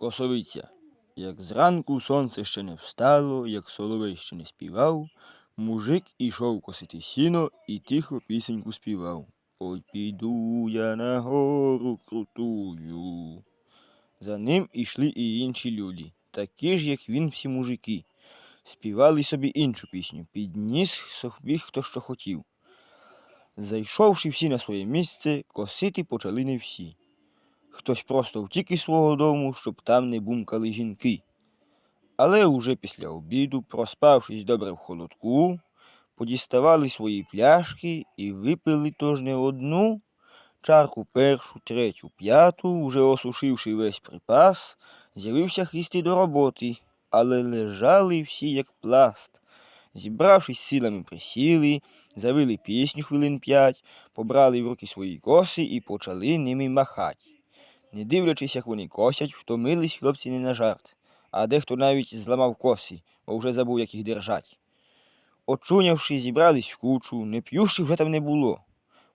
Косовиця. Як зранку сонце ще не встало, як соловей ще не співав, мужик ішов косити сіно і тихо пісеньку співав. Ой піду я на гору крутую. За ним ішли і інші люди, такі ж, як він, всі мужики. Співали собі іншу пісню, підніс собі хто що хотів. Зайшовши всі на своє місце, косити почали не всі. Хтось просто втік із свого дому, щоб там не бумкали жінки. Але уже після обіду, проспавшись добре в холодку, подіставали свої пляшки і випили тож не одну, чарку першу, третю, п'яту, уже осушивши весь припас, з'явився христи до роботи, але лежали всі як пласт. Зібравшись силами присіли, завили пісню хвилин п'ять, побрали в руки свої коси і почали ними махать. Не дивлячись, як вони косять, втомились хлопці не на жарт, а дехто навіть зламав коси, бо вже забув, як їх держать. Очунявши, зібрались в кучу, не п'ющих вже там не було.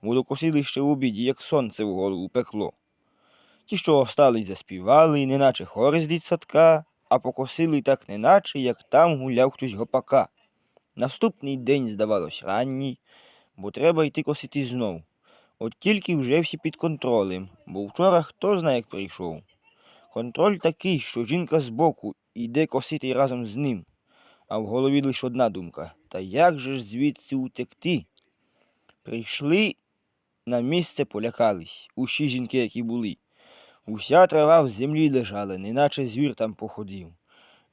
Водокосили ще в обіді, як сонце в голову пекло. Ті, що остались, заспівали, неначе хор з дитсадка, а покосили так неначе, як там гуляв хтось гопака. Наступний день, здавалось, ранній, бо треба йти косити знов. От тільки вже всі під контролем, бо вчора хто знає, як прийшов. Контроль такий, що жінка збоку іде косити разом з ним, а в голові лише одна думка та як же ж звідси утекти? Прийшли на місце, полякались, усі жінки, які були. Уся трава в землі лежала, неначе звір там походив.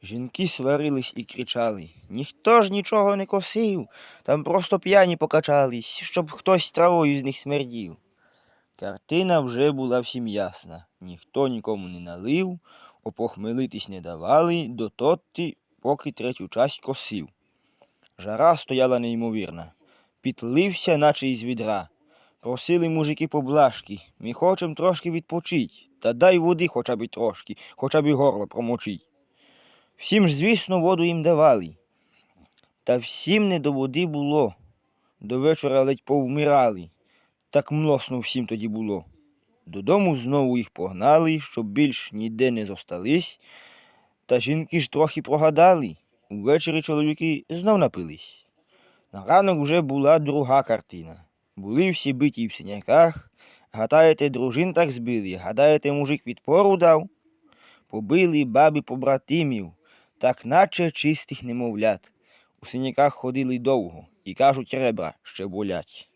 Жінки сварились і кричали. Ніхто ж нічого не косив, там просто п'яні покачались, щоб хтось травою з них смердів. Картина вже була всім ясна. Ніхто нікому не налив, опохмелитись не давали, дототи, поки третю часть косив. Жара стояла неймовірна. Підлився, наче із відра. Просили мужики поблажки, ми хочем трошки відпочить, та дай води хоча б трошки, хоча б горло промочить. Всім ж, звісно, воду їм давали. Та всім не до води було. До вечора ледь повмирали. Так млосно всім тоді було. Додому знову їх погнали, щоб більш ніде не зостались. Та жінки ж трохи прогадали. Увечері чоловіки знов напились. На ранок вже була друга картина. Були всі биті в синяках. Гадаєте, дружин так збили, гадаєте, мужик відпору дав? Побили баби побратимів, так наче чистих немовлят. У синяках ходили довго і кажуть, ребра ще болять.